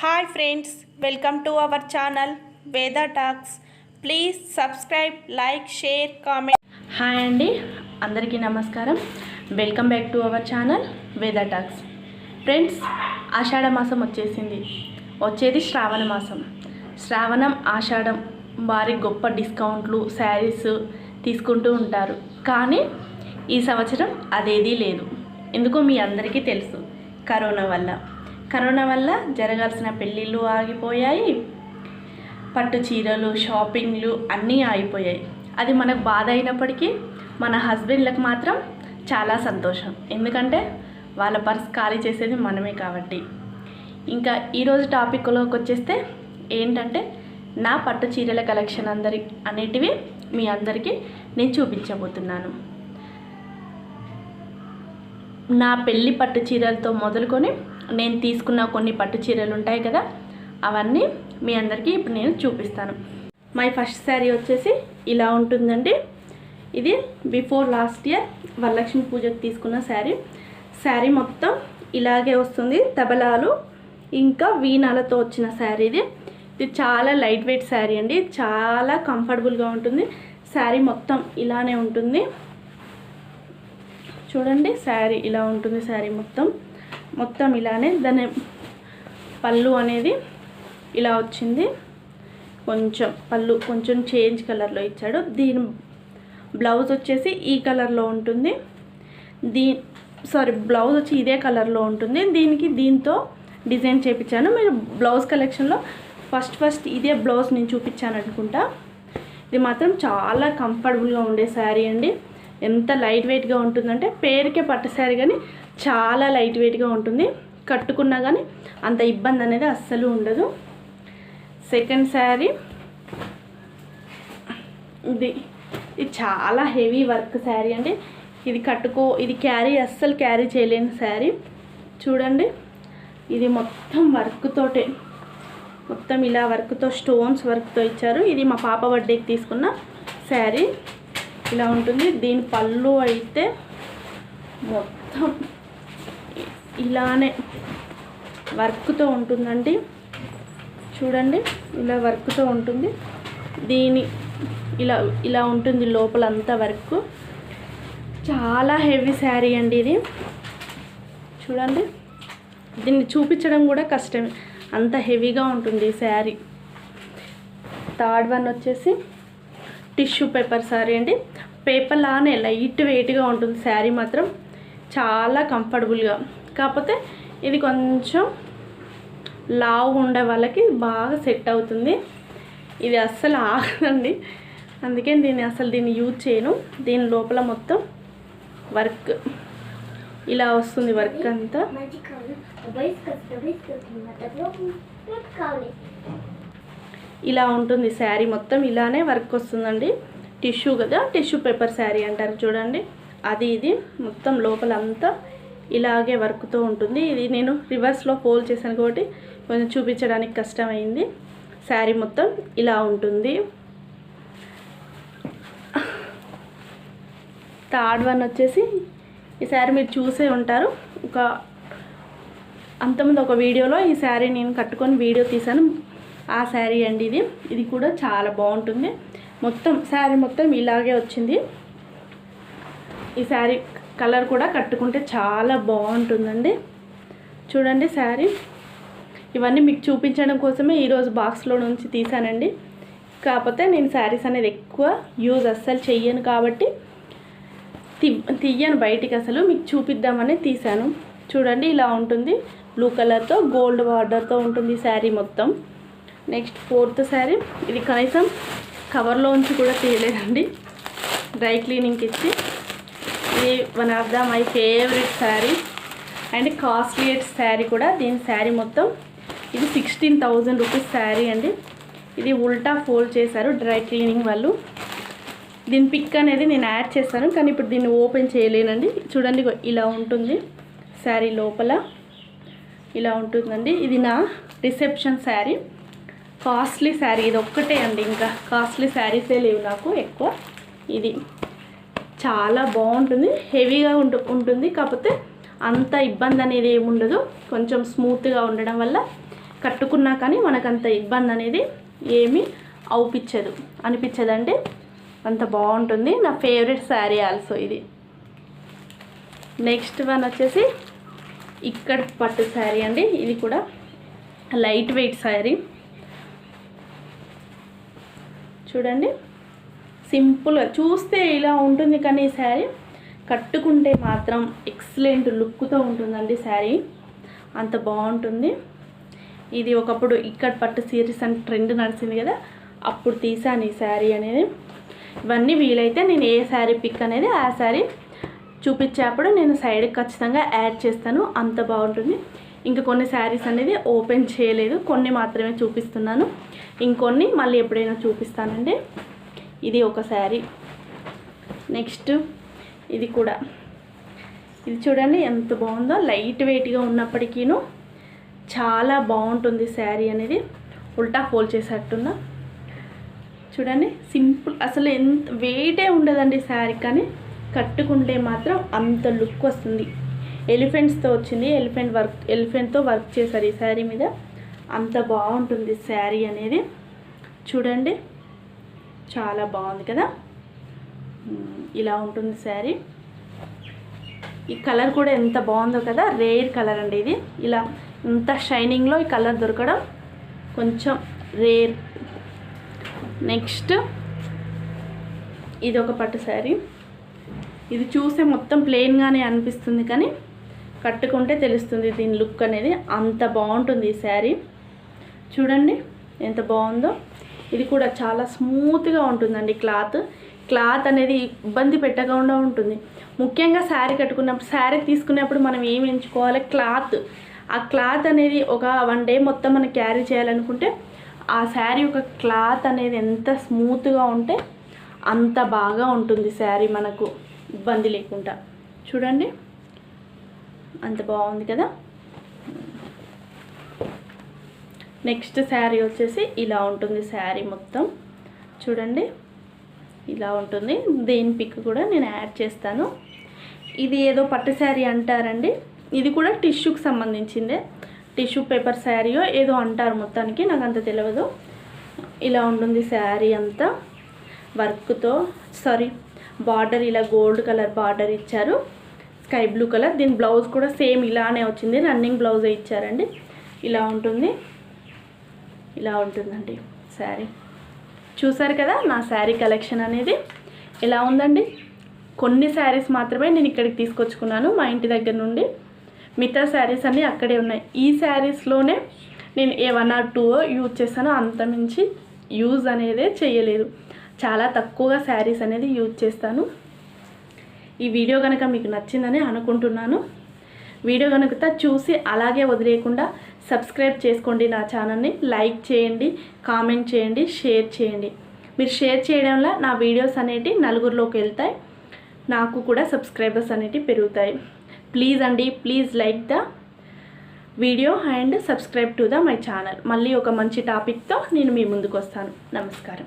Hi friends welcome to our channel Veda talks please subscribe like share comment hi అండి అందరికీ నమస్కారం. Welcome back to our channel Veda talks friends Ashadha మాసం వచ్చేసింది. వచ్చేది శ్రావణ మాసం. శ్రావణం ఆషాఢం వారి గొప్ప డిస్కౌంట్లు శారీస్ తీసుకుంటూ ఉంటారు. కానీ ఈ సంవత్సరం అదేదీ లేదు. ఎందుకో మీ అందరికీ తెలుసు కరోనా వల్ల. కరోనా వల్ల జరగాల్సిన పెళ్ళిళ్ళు ఆగిపోయాయి. పట్టు చీరలు షాపింగ్లు అన్నీ ఆగిపోయాయి. అది మనకు బాధ అయినప్పటికీ మన హస్బెండ్లకు మాత్రం చాలా సంతోషం. ఎందుకంటే వాళ్ళ పర్స్ ఖాళీ చేసేది మనమే కాబట్టి. ఇంకా ఈరోజు టాపిక్లోకి వచ్చేస్తే ఏంటంటే నా పట్టు చీరల కలెక్షన్ అందరి అనేటివి మీ అందరికీ నేను చూపించబోతున్నాను. నా పెళ్ళి పట్టు చీరలతో మొదలుకొని నేను తీసుకున్న కొన్ని పట్టు చీరలు ఉంటాయి కదా అవన్నీ మీ అందరికీ ఇప్పుడు నేను చూపిస్తాను. మై ఫస్ట్ శారీ వచ్చేసి ఇలా ఉంటుందండి. ఇది బిఫోర్ లాస్ట్ ఇయర్ వరలక్ష్మి పూజకు తీసుకున్న శారీ. శారీ మొత్తం ఇలాగే వస్తుంది తబలాలు ఇంకా వీణాలతో వచ్చిన శారీ ఇది. ఇది చాలా లైట్ వెయిట్ శారీ అండి చాలా కంఫర్టబుల్గా ఉంటుంది. శారీ మొత్తం ఇలానే ఉంటుంది. చూడండి శారీ ఇలా ఉంటుంది శారీ మొత్తం. మొత్తం ఇలానే దాని పళ్ళు అనేది ఇలా వచ్చింది. కొంచెం పళ్ళు కొంచెం చేంజ్ కలర్లో ఇచ్చాడు. దీని బ్లౌజ్ వచ్చేసి ఈ కలర్లో ఉంటుంది. దీ సారీ బ్లౌజ్ వచ్చి ఇదే కలర్లో ఉంటుంది. దీనికి దీంతో డిజైన్ చేయించాను మీరు బ్లౌజ్ కలెక్షన్లో ఫస్ట్ ఫస్ట్ ఇదే బ్లౌజ్ నేను చూపించాను అనుకుంటా. ఇది మాత్రం చాలా కంఫర్టబుల్గా ఉండే శారీ అండి. ఎంత లైట్ వెయిట్గా ఉంటుందంటే పేరుకే పట్టు శారీ కానీ చాలా లైట్ వెయిట్గా ఉంటుంది. కట్టుకున్నా కానీ అంత ఇబ్బంది అనేది అస్సలు ఉండదు. సెకండ్ శారీ. ఇది ఇది చాలా హెవీ వర్క్ శారీ అండి. ఇది కట్టుకో ఇది క్యారీ అస్సలు క్యారీ చేయలేని శారీ. చూడండి ఇది మొత్తం వర్క్తోటే మొత్తం ఇలా వర్క్తో స్టోన్స్ వర్క్తో ఇచ్చారు. ఇది మా పాప బర్త్డేకి తీసుకున్న శారీ. ఇలా ఉంటుంది. దీని పళ్ళు అయితే మొత్తం ఇలానే వర్క్తో ఉంటుందండి. చూడండి ఇలా వర్క్తో ఉంటుంది. దీని ఇలా ఇలా ఉంటుంది లోపలంతా వర్క్. చాలా హెవీ శారీ అండి ఇది. చూడండి దీన్ని చూపించడం కూడా కష్టమే. అంత హెవీగా ఉంటుంది ఈ శారీ. థర్డ్ వన్ వచ్చేసి టిష్యూ పేపర్ శారీ అండి పేపర్ లానే లైట్ వెయిట్గా ఉంటుంది శారీ మాత్రం చాలా కంఫర్టబుల్గా కాకపోతే ఇది కొంచెం లావు ఉండే వాళ్ళకి బాగా సెట్ అవుతుంది ఇది అస్సలు ఆగదండి అందుకే దీన్ని అసలు దీన్ని యూజ్ చేయను దీని లోపల మొత్తం వర్క్ ఇలా వస్తుంది వర్క్ అంతా ఇలా ఉంటుంది శారీ మొత్తం ఇలానే వర్క్ వస్తుందండి. టిష్యూ కదా టిష్యూ పేపర్ శారీ అంటారు చూడండి. అది ఇది మొత్తం లోపల అంతా ఇలాగే వర్క్తో ఉంటుంది. ఇది నేను రివర్స్లో ఫోల్డ్ చేశాను కాబట్టి కొంచెం చూపించడానికి కష్టమైంది. శారీ మొత్తం ఇలా ఉంటుంది. థర్డ్ వన్ వచ్చేసి ఈ శారీ మీరు చూసే ఉంటారు. ఒక అంతకుముందు ఒక వీడియోలో ఈ శారీ నేను కట్టుకొని వీడియో తీశాను. ఆ శారీ అండి ఇది. ఇది కూడా చాలా బాగుంటుంది. మొత్తం శారీ మొత్తం ఇలాగే వచ్చింది. ఈ శారీ కలర్ కూడా కట్టుకుంటే చాలా బాగుంటుందండి. చూడండి శారీ. ఇవన్నీ మీకు చూపించడం కోసమే ఈరోజు బాక్స్లో నుంచి తీసానండి. కాకపోతే నేను శారీస్ అనేది ఎక్కువ యూజ్ అస్సలు చెయ్యను కాబట్టి తీయను బయటికి అసలు. మీకు చూపిద్దామని తీసాను. చూడండి ఇలా ఉంటుంది. బ్లూ కలర్తో గోల్డ్ బార్డర్తో ఉంటుంది శారీ మొత్తం. Next fourth sari. ఇది కనీసం కవర్లో ఉంచి కూడా తీయలేదండి. డ్రై క్లీనింగ్కి ఇచ్చి. ఇది one of the my favourite sari. And costliest sari కూడా దీని శారీ మొత్తం. ఇది సిక్స్టీన్ థౌజండ్ రూపీస్ శారీ అండి. ఇది ఉల్టా ఫోల్డ్ చేశారు డ్రై క్లీనింగ్ వాళ్ళు. దీని పిక్ అనేది నేను యాడ్ చేస్తాను కానీ ఇప్పుడు దీన్ని ఓపెన్ చేయలేనండి. చూడండి ఇలా ఉంటుంది శారీ లోపల. ఇలా ఉంటుందండి. ఇది నా రిసెప్షన్ శారీ. కాస్ట్లీ శారీ ఇది ఒక్కటే అండి ఇంకా. కాస్ట్లీ శారీసే లేవు నాకు ఎక్కువ. ఇది చాలా బాగుంటుంది హెవీగా ఉంటు ఉంటుంది. కాకపోతే అంత ఇబ్బంది అనేది ఏమి ఉండదు కొంచెం స్మూత్గా ఉండడం వల్ల కట్టుకున్నా కానీ మనకంత ఇబ్బంది అనేది ఏమీ అవుపించదు అనిపించదండి అంత బాగుంటుంది. నా ఫేవరెట్ శారీ ఆల్సో ఇది. నెక్స్ట్ వన్ వచ్చేసి ఇక్కడ పట్టు శారీ అండి. ఇది కూడా లైట్ వెయిట్ శారీ. చూడండి. సింపుల్గా చూస్తే ఇలా ఉంటుంది కానీ ఈ శారీ కట్టుకుంటే మాత్రం ఎక్సలెంట్ లుక్తో ఉంటుందండి శారీ. అంత బాగుంటుంది. ఇది ఒకప్పుడు ఇక్కడ పట్టు సీరీస్ అని ట్రెండ్ నడిచింది కదా అప్పుడు తీసాను ఈ శారీ అనేది. ఇవన్నీ వీలైతే నేను ఏ శారీ పిక్ అనేది ఆ శారీ చూపించేప్పుడు నేను సైడ్కి ఖచ్చితంగా యాడ్ చేస్తాను. అంత బాగుంటుంది. ఇంకా కొన్ని శారీస్ అనేది ఓపెన్ చేయలేదు. కొన్ని మాత్రమే చూపిస్తున్నాను. ఇంకొన్ని మళ్ళీ ఎప్పుడైనా చూపిస్తానండి. ఇది ఒక శారీ. నెక్స్ట్ ఇది కూడా. ఇది చూడండి ఎంత బాగుందో. లైట్ వెయిట్గా ఉన్నప్పటికీను చాలా బాగుంటుంది శారీ అనేది. ఉల్టా ఫోల్డ్ చేసేట్టున్నా. చూడండి సింపుల్. అసలు ఎంత వెయిటే ఉండదండి శారీ కానీ కట్టుకుంటే మాత్రం అంత లుక్ వస్తుంది. ఎలిఫెంట్స్తో వచ్చింది. ఎలిఫెంట్ వర్క్ ఎలిఫెంట్తో వర్క్ చేశారు ఈ శారీ మీద. అంత బాగుంటుంది శారీ అనేది. చూడండి. చాలా బాగుంది కదా? ఇలా ఉంటుంది శారీ. ఈ కలర్ కూడా ఎంత బాగుందో కదా? రేర్ కలర్ అండి ఇది. ఇలా ఇంత షైనింగ్లో ఈ కలర్ దొరకడం కొంచెం రేర్. నెక్స్ట్ ఇది ఒక పట్టు శారీ. ఇది చూస్తే మొత్తం ప్లెయిన్గానే అనిపిస్తుంది కానీ కట్టుకుంటే తెలుస్తుంది దీని లుక్ అనేది. అంత బాగుంటుంది ఈ శారీ. చూడండి ఎంత బాగుందో. ఇది కూడా చాలా స్మూత్గా ఉంటుందండి క్లాత్. క్లాత్ అనేది ఇబ్బంది పెట్టకుండా ఉంటుంది. ముఖ్యంగా శారీ కట్టుకున్నప్పుడు శారీ తీసుకునేప్పుడు మనం ఏం ఎంచుకోవాలి? క్లాత్. ఆ క్లాత్ అనేది ఒక వన్ డే మొత్తం మనం క్యారీ చేయాలనుకుంటే ఆ శారీ ఒక క్లాత్ అనేది ఎంత స్మూత్గా ఉంటే అంత బాగా ఉంటుంది శారీ మనకు ఇబ్బంది లేకుండా. చూడండి. అంత బాగుంది కదా? నెక్స్ట్ శారీ వచ్చేసి ఇలా ఉంటుంది శారీ మొత్తం. చూడండి ఇలా ఉంటుంది. దేని పిక్ కూడా నేను యాడ్ చేస్తాను. ఇది ఏదో పట్టు శారీ అంటారండి. ఇది కూడా టిష్యూకి సంబంధించిందే. టిష్యూ పేపర్ శారీయో ఏదో అంటారు మొత్తానికి నాకు అంత తెలియదు ఇలా ఉంటుంది శారీ అంతా. వర్క్తో సారీ బార్డర్ ఇలా గోల్డ్ కలర్ బార్డర్ ఇచ్చారు. Sky blue colour. దీని బ్లౌజ్ కూడా సేమ్ ఇలానే వచ్చింది. రన్నింగ్ బ్లౌజే ఇచ్చారండి. ఇలా ఉంటుంది. ఇలా ఉంటుందండి శారీ. చూసారు కదా నా శారీ కలెక్షన్ అనేది. ఎలా ఉందండి? కొన్ని శారీస్ మాత్రమే నేను ఇక్కడికి తీసుకొచ్చుకున్నాను మా ఇంటి దగ్గర నుండి. మిగతా శారీస్ అన్నీ అక్కడే ఉన్నాయి. ఈ శారీస్లోనే నేను ఏ వన్ ఆర్ టూ యూజ్ చేస్తాను అంత మించి యూజ్ అనేదే చేయలేదు. చాలా తక్కువగా శారీస్ అనేది యూజ్ చేస్తాను. ఈ వీడియో కనుక మీకు నచ్చిందని అనుకుంటున్నాను. వీడియో కనుక చూసి అలాగే వదిలేయకుండా సబ్స్క్రైబ్ చేసుకోండి నా ఛానల్ని. లైక్ చేయండి కామెంట్ చేయండి షేర్ చేయండి. మీరు షేర్ చేయడం వల్ల నా వీడియోస్ అనేవి నలుగురిలోకి వెళ్తాయి. నాకు కూడా సబ్స్క్రైబర్స్ అనేవి పెరుగుతాయి. ప్లీజ్ అండి please like the video and subscribe to the my channel. మళ్ళీ ఒక మంచి టాపిక్తో నేను మీ ముందుకు వస్తాను. నమస్కారం.